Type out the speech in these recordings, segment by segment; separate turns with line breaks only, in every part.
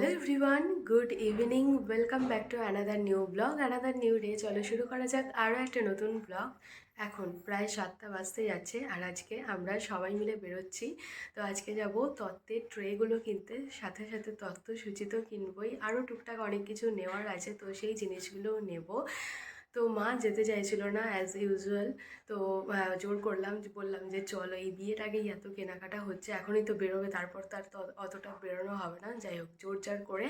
Hello everyone good evening welcome back to another new blog another new day চলো শুরু করা যাক আরও একটা নতুন ব্লগ এখন প্রায় সাতটা বাজতে যাচ্ছে আর আজকে আমরা সবাই মিলে বেরোচ্ছি। তো আজকে যাব তত্ত্বের ট্রেগুলো কিনতে, সাথে সাথে তত্ত্ব সূচিত কিনবই। আরও টুকটাক অনেক কিছু নেওয়ার আছে, তো সেই জিনিসগুলোও নেব। তো মা যেতে চাইছিল না অ্যাজ ইউজুয়াল তো জোর করলাম যে, বললাম যে, চলো, এই বিয়ের আগেই এত কেনাকাটা হচ্ছে, এখনই তো বেরোবে, তারপর তার তো অতটা বেরোনো হবে না। যাই হোক, জোর জার করে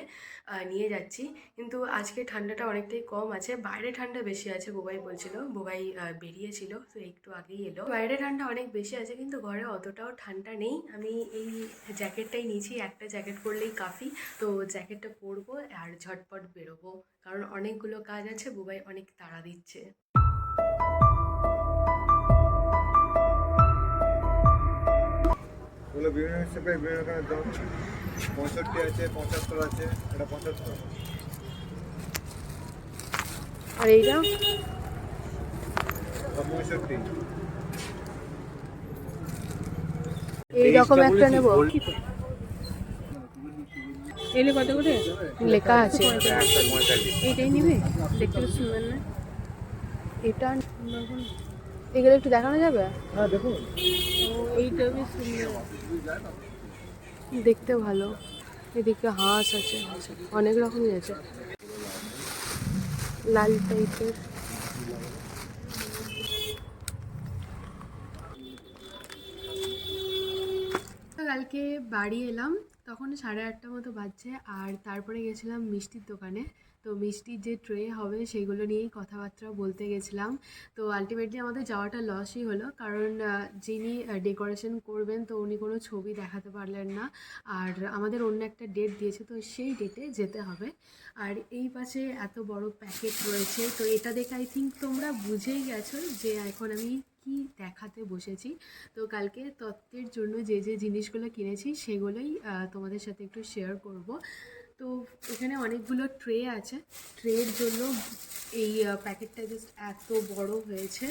নিয়ে যাচ্ছি। কিন্তু আজকে ঠান্ডাটা অনেকটাই কম আছে, বাইরে ঠান্ডা বেশি আছে, বোবাই বলছিল, বোবাই বেরিয়েছিল, তো একটু আগেই এলো। বাইরে ঠান্ডা অনেক বেশি আছে, কিন্তু ঘরে অতটাও ঠান্ডা নেই। আমি এই জ্যাকেটটাই নিয়েছি, একটা জ্যাকেট পরলেই কাফি, তো জ্যাকেটটা পরবো আর ঝটপট বেরোবো। কারণ অনেকগুলো কাজ আছে বুবাই অনেক তাড়া দিচ্ছে।
ওগুলো বিভিন্ন শেপে বিভিন্ন রকমের দাম পঁয়ষট্টি আছে পঁচাত্তর আছে এটা পঁচাত্তর।
আর এইটা?
পঁয়ষট্টি।
এইরকম একটা নেব।
এলে কত করে?
লেখা আছে।
এইটাই নিবে? দেখতে সুন্দর না?
এটা এগুলো একটু দেখানো যাবে?
হ্যাঁ দেখুন।
ও এইটা বেশ সুন্দর।
দেখতে ভালো। এদিকে হাঁস আছে অনেক রকমই আছে। লাল টাইপের। কালকে বাড়ি এলাম। তখন সাড়ে আটটা মতো বাজছে আর তারপরে গেছিলাম মিষ্টির দোকানে। তো মিষ্টির যে ট্রে হবে সেগুলো নিয়েই কথাবার্তা বলতে গেছিলাম। তো আলটিমেটলি আমাদের যাওয়াটা লসই হলো, কারণ যিনি ডেকোরেশন করবেন তো উনি কোনো ছবি দেখাতে পারলেন না। আর আমাদের অন্য একটা ডেট দিয়েছে, তো সেই ডেটে যেতে হবে। আর এই পাশে এত বড় প্যাকেট রয়েছে, তো এটা দেখে আই থিঙ্ক তোমরা বুঝেই গেছো যে এখন আমি কি দেখাতে বসেছি। তো কালকে তত্ত্বের জন্য যে যে জিনিসগুলো কিনেছি সেগুলোই তোমাদের সাথে একটু শেয়ার করব। তো এখানে অনেকগুলো ট্রে আছে। ট্রের জন্য এই প্যাকেটটা জাস্ট এত বড় হয়েছে।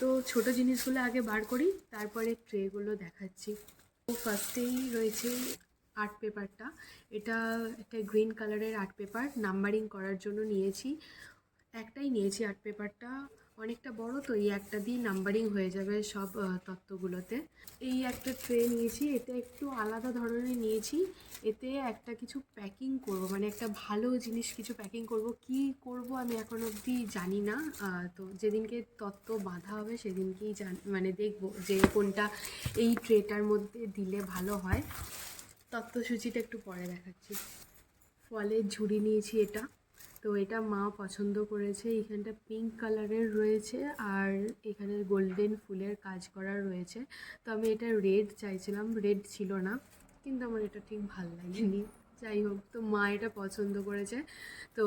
তো ছোট জিনিসগুলো আগে বার করি, তারপরে ট্রেগুলো দেখাচ্ছি। তো ফার্স্টেই রয়েছে আর্ট পেপারটা এটা একটা গ্রিন কালারের আর্ট পেপার নাম্বারিং করার জন্য নিয়েছি। একটাই নিয়েছি আর্ট পেপারটা অনেকটা বড়, তো এই একটা দিয়ে নাম্বারিং হয়ে যাবে সব তত্ত্বগুলোতে। এই একটা ট্রে নিয়েছি এটা একটু আলাদা ধরনের নিয়েছি। এতে একটা কিছু প্যাকিং করব মানে একটা ভালো জিনিস কিছু প্যাকিং করব। কি করব আমি এখন অবধি জানি না তো যেদিনকে তত্ত্ব বাঁধা হবে সেদিনকেই জান মানে দেখব যে কোনটা এই ট্রেটার মধ্যে দিলে ভালো হয়। তত্ত্বসূচিটা একটু পরে দেখাচ্ছি। ফলের ঝুড়ি নিয়েছি এটা। তো এটা মা পছন্দ করেছে। এখানটা পিঙ্ক কালারের রয়েছে আর এখানে গোল্ডেন ফুলের কাজ করা রয়েছে। তো আমি এটা রেড চাইছিলাম রেড ছিল না, কিন্তু আমার এটা ঠিক ভালো লাগেনি। যাই হোক, তো মা এটা পছন্দ করেছে। তো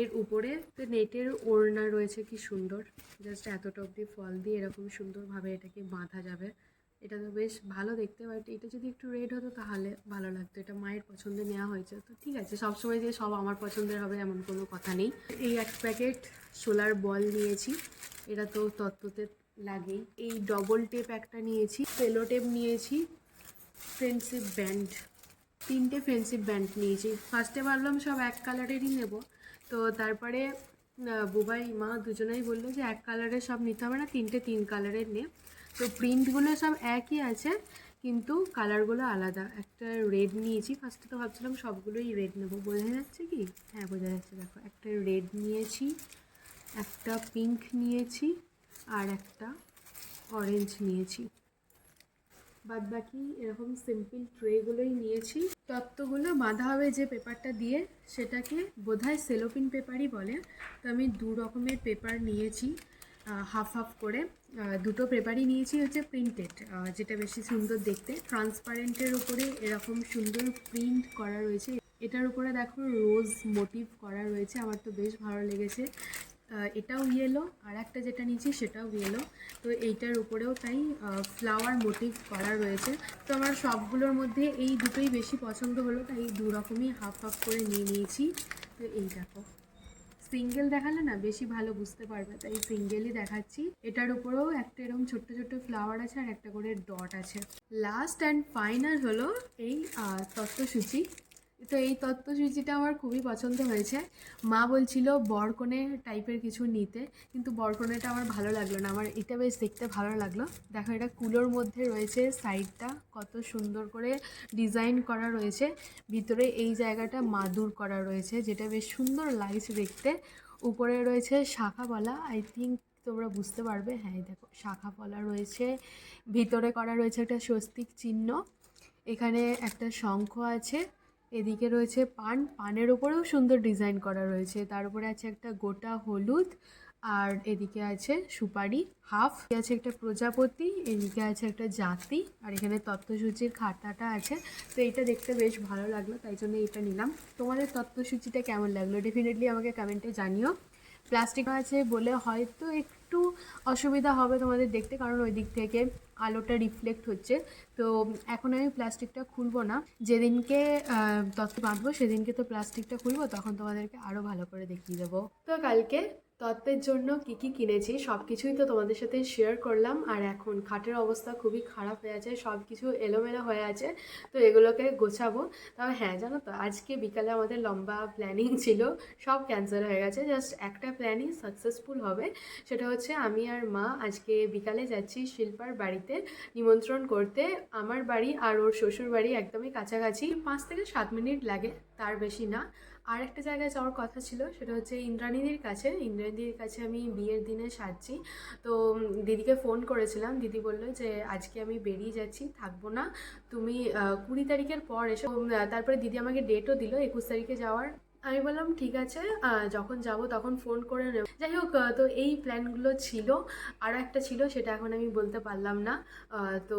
এর উপরে তো নেটের ওড়না রয়েছে, কি সুন্দর। জাস্ট এতটা অবধি ফল দিয়ে এরকম সুন্দরভাবে এটাকে বাঁধা যাবে। এটা তো বেশ ভালো দেখতে বাট এটা যদি একটু রেড হতো তাহলে ভালো লাগতো। এটা মায়ের পছন্দে নেওয়া হয়েছে। তো ঠিক আছে সবসময় যে সব আমার পছন্দের হবে এমন কোনো কথা নেই। এই এক প্যাকেট সোলার বল নিয়েছি। এটা তো তত্ত্বতে লাগেই এই ডবল টেপ একটা নিয়েছি সেলো টেপ নিয়েছি ফ্রেন্ডশিপ ব্যান্ড তিনটে ফ্রেন্ডশিপ ব্যান্ড নিয়েছি। ফার্স্টে ভাবলাম সব এক কালারেরই নেব। তো তারপরে বুবাই, মা দুজনেই বলল যে এক কালারের সব নিতে হবে না, তিনটে তিন কালারের নে। তো প্রিন্টগুলো সব একই আছে, কিন্তু কালারগুলো আলাদা। একটা রেড নিয়েছি ফার্স্টে তো ভাবছিলাম সবগুলোই রেড নেব। বোঝা যাচ্ছে কি? হ্যাঁ বোঝা যাচ্ছে, দেখো। একটা রেড নিয়েছি, একটা পিঙ্ক নিয়েছি, আর একটা অরেঞ্জ নিয়েছি। বাদ বাকি এরকম সিম্পল ট্রেগুলোই নিয়েছি। তত্ত্বগুলো বাঁধা হবে যে পেপারটা দিয়ে, সেটাকে বোধহয় সেলোপিন পেপারই বলে। তো আমি দু রকমের পেপার নিয়েছি। হাফ হাফ করে দুটো পেপারই নিয়েছি হচ্ছে প্রিন্টেড যেটা বেশি সুন্দর দেখতে। ট্রান্সপারেন্টের উপরে এরকম সুন্দর প্রিন্ট করা রয়েছে। এটার উপরে দেখো রোজ মোটিভ করা রয়েছে, আমার তো বেশ ভালো লেগেছে। এটাও ইয়েলো আর একটা যেটা নিয়েছি সেটাও ইয়েলো তো এইটার উপরেও তাই ফ্লাওয়ার মোটিভ করা রয়েছে। তো আমার সবগুলোর মধ্যে এই দুটোই বেশি পছন্দ হলো, তাই দু রকমই হাফ হাফ করে নিয়ে নিয়েছি। তো এই দেখো। সিঙ্গেল দেখালে না বেশি ভালো বুঝতে পারবে। তাই সিঙ্গেলই দেখাচ্ছি। এটার উপরেও একটা এরকম ছোট্ট ছোট্ট ফ্লাওয়ার আছে আর একটা করে ডট আছে। লাস্ট অ্যান্ড ফাইনাল হলো এই তত্ত্বসূচি। তো এই তত্ত্বসূচিটা আমার খুবই পছন্দ হয়েছে। মা বলছিল বরকনে টাইপের কিছু নিতে, কিন্তু বরকনেটা আমার ভালো লাগল না। আমার এটা বেশ দেখতে ভালো লাগল। দেখো এটা কুলোর মধ্যে রয়েছে সাইডটা কত সুন্দর করে ডিজাইন করা রয়েছে। ভিতরে এই জায়গাটা মাদুর করা রয়েছে, যেটা বেশ সুন্দর লাগছে দেখতে। উপরে রয়েছে শাখাবালা আই থিঙ্ক তোমরা বুঝতে পারবে। হ্যাঁ দেখো, শাখাপলা রয়েছে। ভিতরে করা রয়েছে একটা স্বস্তিক চিহ্ন। এখানে একটা শঙ্খ আছে। এদিকে রয়েছে পান। পানের ওপরেও সুন্দর ডিজাইন করা রয়েছে। তার উপরে আছে একটা গোটা হলুদ আর এদিকে আছে সুপারি, হাফ। আছে একটা প্রজাপতি, এদিকে আছে একটা জাতি আর এখানে তত্ত্বসূচির খাতাটা আছে। তো এটা দেখতে বেশ ভালো লাগল, তাই জন্য এটা নিলাম। তোমাদের তত্ত্বসূচিটা কেমন লাগল? ডেফিনেটলি আমাকে কমেন্টে জানিও। প্লাস্টিক আছে বলে হয়তো একটু অসুবিধা হবে তোমাদের দেখতে, কারণ ওই দিক থেকে আলোটা রিফ্লেক্ট হচ্ছে। তো এখন আমি প্লাস্টিকটা খুলবো না। যেদিনকে তত্ত্ব বাঁধবো, সেদিনকে তো প্লাস্টিকটা খুলবো, তখন তোমাদেরকে আরও ভালো করে দেখিয়ে দেবো। তো কালকে তত্ত্বের জন্য কি কি কিনেছি সব কিছুই তো তোমাদের সাথে শেয়ার করলাম। আর এখন খাটের অবস্থা খুবই খারাপ হয়ে আছে সব কিছু এলোমেলো হয়ে আছে, তো এগুলোকে গোছাবো। তবে হ্যাঁ জানো তো, আজকে বিকালে আমাদের লম্বা প্ল্যানিং ছিল, সব ক্যান্সেল হয়ে গেছে। জাস্ট একটা প্ল্যানিং সাকসেসফুল হবে, সেটা হচ্ছে আমি আর মা আজকে বিকালে যাচ্ছি শিল্পার বাড়িতে নিমন্ত্রণ করতে। আমার বাড়ি আর ওর শ্বশুর বাড়ি একদমই কাছাকাছি, পাঁচ থেকে সাত মিনিট লাগে, তার বেশি না। আর একটা জায়গায় যাওয়ার কথা ছিল, সেটা হচ্ছে ইন্দ্রাণীদির কাছে। ইন্দ্রাণীদির কাছে আমি বিয়ের দিনে সাজছি। তো দিদিকে ফোন করেছিলাম। দিদি বলল যে, আজকে আমি বেরিয়ে যাচ্ছি, থাকব না। তুমি কুড়ি তারিখের পর এসো। তারপরে দিদি আমাকে ডেটও দিল, একুশ তারিখে যাওয়ার। আমি বললাম, ঠিক আছে যখন যাব তখন ফোন করে নেব। যাই হোক তো এই প্ল্যানগুলো ছিল। আরও একটা ছিল, সেটা এখন আমি বলতে পারলাম না। তো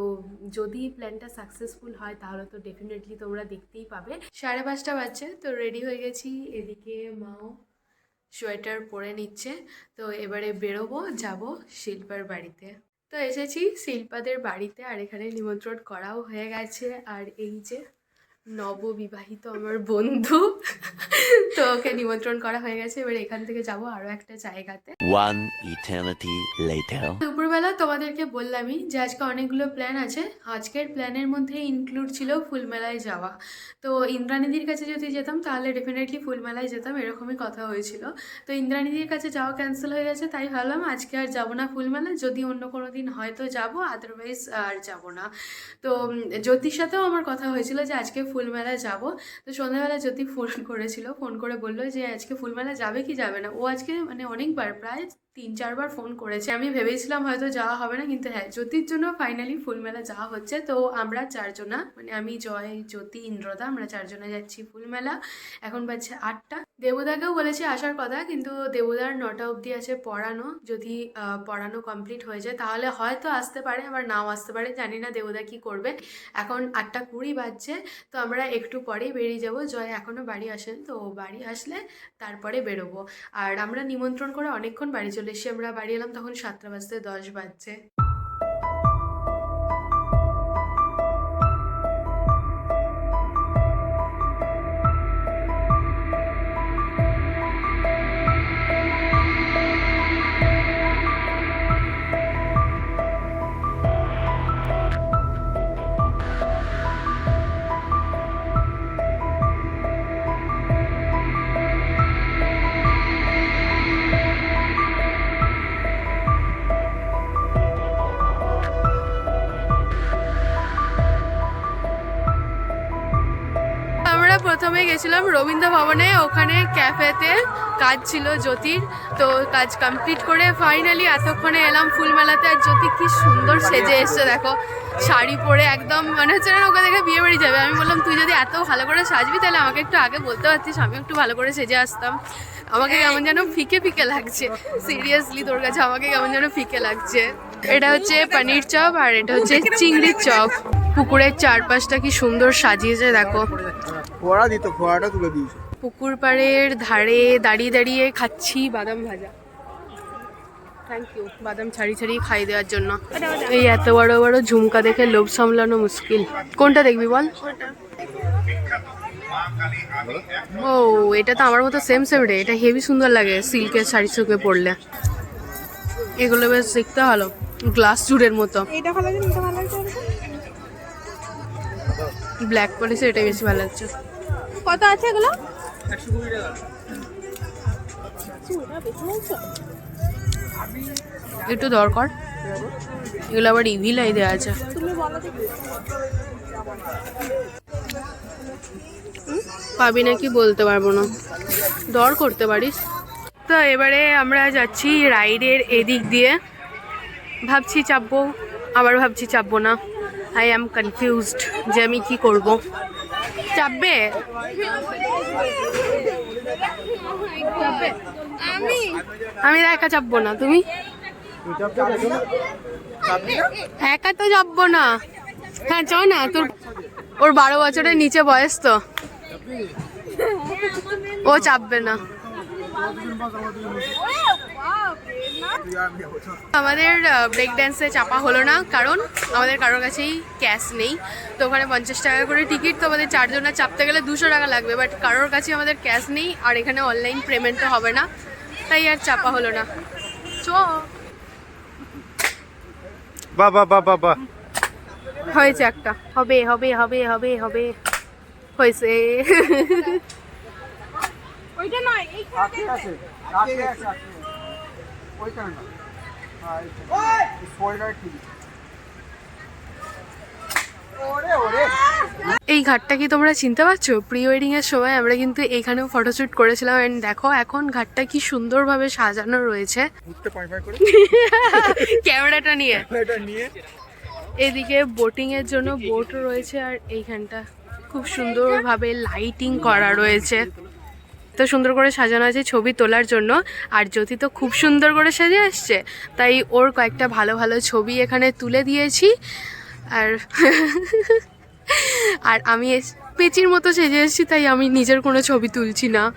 যদি প্ল্যানটা সাকসেসফুল হয়, তাহলে তো ডেফিনেটলি তোমরা দেখতেই পাবে। সাড়ে পাঁচটা বাজছে, তো রেডি হয়ে গেছি। এদিকে মাও সোয়েটার পরে নিচ্ছে। তো এবারে বেরোবো, যাব শিল্পার বাড়িতে। তো এসেছি শিল্পাদের বাড়িতে, আর এখানে নিমন্ত্রণ করাও হয়ে গেছে। আর এই যে নববিবাহিত আমার বন্ধু। তো ওকে নিমন্ত্রণ করা হয়ে গেছে। এবার এখান থেকে যাব আরও একটা জায়গাতে।
One eternity later.
দুপুরবেলা তোমাদেরকে বললামই যে আজকে অনেকগুলো প্ল্যান আছে। আজকের প্ল্যানের মধ্যে ইনক্লুড ছিল ফুলমেলায় যাওয়া। তো ইন্দ্রাণীদির কাছে যদি যেতাম তাহলে ডেফিনেটলি ফুলমেলায় যেতাম এরকমই কথা হয়েছিল। তো ইন্দ্রাণীদির কাছে যাওয়া ক্যান্সেল হয়ে গেছে তাই ভাবলাম আজকে আর যাব না ফুলমেলা। যদি অন্য কোনো দিন হয়তো যাব আদারওয়াইজ আর যাব না। তো জ্যোতির সাথেও আমার কথা হয়েছিল যে আজকে ফুলমেলা যাব। তো সন্ধ্যাবেলা জ্যোতি ফোন করেছিল ফোন করে বলল যে, আজকে ফুলমেলা যাবে কি যাবে না? ও আজকে মানে অনেকবার, প্রায় তিন, চারবার ফোন করেছে। আমি ভেবেছিলাম হয়তো যাওয়া হবে না, কিন্তু হ্যাঁ জ্যোতির জন্য ফাইনালি ফুলমেলা যাওয়া হচ্ছে। তো আমরা চারজনা মানে আমি, জয়, জ্যোতি, ইন্দ্রদা, আমরা চারজনা যাচ্ছি ফুলমেলা। এখন বাজছে আটটা। দেবদাকেও বলেছে আসার কথা, কিন্তু দেবদার নটা অবধি আছে পড়ানো। যদি পড়ানো কমপ্লিট হয়ে যায়, তাহলে হয়তো আসতে পারে, আবার নাও আসতে পারে। জানি না দেবদা কি করবে। এখন আটটা কুড়ি বাজছে, তো আমরা একটু পরেই বেরিয়ে যাব। জয় এখনও বাড়ি আসেন, তো বাড়ি আসলে তারপরে বেরোবো। আর আমরা নিমন্ত্রণ করে অনেকক্ষণ বাড়ি চলে এসে আমরা বাড়ি এলাম তখন সাতটা বাজতে দশ বাজছে। প্রথমে গেছিলাম রবীন্দ্র ভবনে ওখানে ক্যাফেতে কাজ ছিল জ্যোতির। তো কাজ কমপ্লিট করে ফাইনালি এতক্ষণে এলাম ফুলমেলাতে। আর জ্যোতি কি সুন্দর সেজে এসছে, দেখো। শাড়ি পরে একদম, মনে হচ্ছে না, ওকে দেখে বিয়ে বাড়ি যাবে। আমি বললাম, তুই যদি এত ভালো করে সাজবি, তাহলে আমাকে একটু আগে বলতে পারতিস আমি একটু ভালো করে সেজে আসতাম। আমাকে কেমন যেন ফিকে ফিকে লাগছে। সিরিয়াসলি তোর কাছে আমাকে কেমন যেন ফিকে লাগছে। এটা হচ্ছে পনির চপ আর এটা হচ্ছে চিংড়ির চপ। পুকুরের চারপাশটা কি সুন্দর সাজিয়েছে, দেখো।
ফোয়ারা দিত ফোয়ারাটা তুলে দিয়েছে।
পুকুর পাড়ের ধারে দাঁড়িয়ে দাঁড়িয়ে খাচ্ছি বাদাম ভাজা। থ্যাংক ইউ বাদাম ছাড়ি ছাড়িয়ে খাই দেওয়ার জন্য। এই এত বড় বড় ঝুমকা দেখে লোভ সামলানো মুশকিল। কোনটা দেখবি বল? ও এটা তো আমার মতো সেম সেম রে। এটা হেভি সুন্দর লাগে সিল্কের শাড়ি সুকে পরলে এগুলো বেশ দেখতে ভালো গ্লাস চুড়ের মতো।
এটা ভালো লাগে এটা ভালো লাগছে?
ব্ল্যাক পরেছে এটাই বেশি ভালো লাগছে।
কত আছে এগুলো?
একটু দরকার। এগুলো আবার ইভিলাই দেওয়া আছে। পাবি নাকি বলতে পারব না। দর করতে পারিস। তো এবারে আমরা যাচ্ছি রাইডের এদিক দিয়ে। ভাবছি চাপবো আবার ভাবছি চাপবো না। আই অ্যাম কনফিউজড যে আমি কি করব। চাপবে আমি। আমি একা চাপবো না তুমি? একা তো চাপবো না। হ্যাঁ চ না তোর ওর বারো বছরের নিচে বয়স তো। ও চাপবে না। আমাদের ব্রেক ড্যান্সে চাপা হলো না কারণ আমাদের কারোর কাছেই ক্যাশ নেই। তো ওখানে পঞ্চাশ টাকা করে টিকিট তো আমাদের চারজনের চাপতে গেলে দুশো টাকা লাগবে বাট কারোর কাছে আমাদের ক্যাশ নেই আর এখানে অনলাইন পেমেন্টও হবে না। তাই আর চাপা হলো না। চ।
বাহ বাহ বাহ
হয়েছে একটা। হবে হবে হবে হবে হবে। হয়েছে।
ওইটা নয় এই
এই ঘাটটা কি তোমরা চিনতে পারছ? প্রি ওয়েডিং এর সময় আমরা কিন্তু এখানেও ফটোশুট করেছিলাম এন্ড দেখো এখন ঘাটটা কি সুন্দরভাবে সাজানো রয়েছে। ক্যামেরাটা নিয়ে।
নিয়ে?
এদিকে বোটিং এর জন্য বোট রয়েছে আর এইখানটা খুব সুন্দরভাবে লাইটিং করা রয়েছে। তো সুন্দর করে সাজানো আছে ছবি তোলার জন্য। আর জ্যোতি তো খুব সুন্দর করে সাজে আসছে। তাই ওর কয়েকটা ভালো ভালো ছবি এখানে তুলে দিয়েছি। আর আর আমি পেচির মতো সেজে এসেছি, তাই আমি নিজের কোনো ছবি তুলছি না।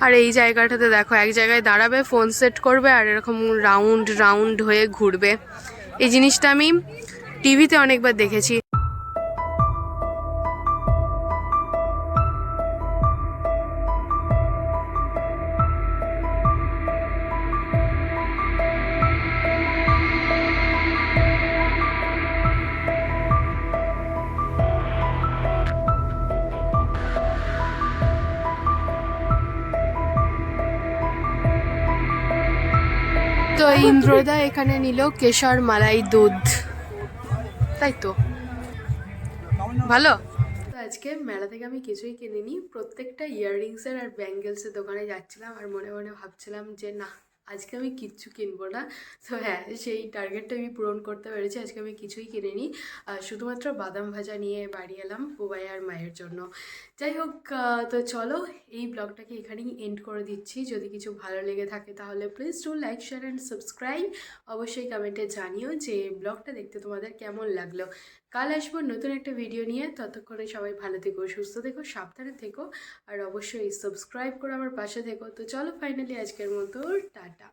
আর এই জায়গাটাতে দেখো, এক জায়গায় দাঁড়াবে, ফোন সেট করবে, আর এরকম রাউন্ড রাউন্ড হয়ে ঘুরবে। এই জিনিসটা আমি টিভিতে অনেকবার দেখেছি। ইন্দ্রদা এখানে নিল কেশর মালাই দুধ। তাই তো? ভালো? আজকে মেলা থেকে আমি কিছুই কিনিনি। প্রত্যেকটা ইয়াররিংসের আর ব্যাঙ্গেলসের দোকানে যাচ্ছিলাম আর মনে মনে ভাবছিলাম যে, না আজকে আমি কিচ্ছু কিনবো না। তো হ্যাঁ সেই টার্গেটটা আমি পূরণ করতে পেরেছি। আজকে আমি কিছুই কিনিনি। শুধুমাত্র বাদাম ভাজা নিয়ে বাড়ি এলাম বুবাই আর মায়ের জন্য। যাই হোক তো চলো এই ব্লগটাকে এখানেই এন্ড করে দিচ্ছি। যদি কিছু ভালো লেগে থাকে তাহলে please do like share and subscribe অবশ্যই কমেন্টে জানিও যে ব্লগটা দেখতে তোমাদের কেমন লাগল। কাল আসব নতুন একটা ভিডিও নিয়ে। ততক্ষণে সবাই ভালো থেকো, সুস্থ থেকো, সাবধানে থেকো, আর অবশ্যই সাবস্ক্রাইব করে আমার পাশে থেকো। তো চলো ফাইনালি আজকের মতো, টাটা।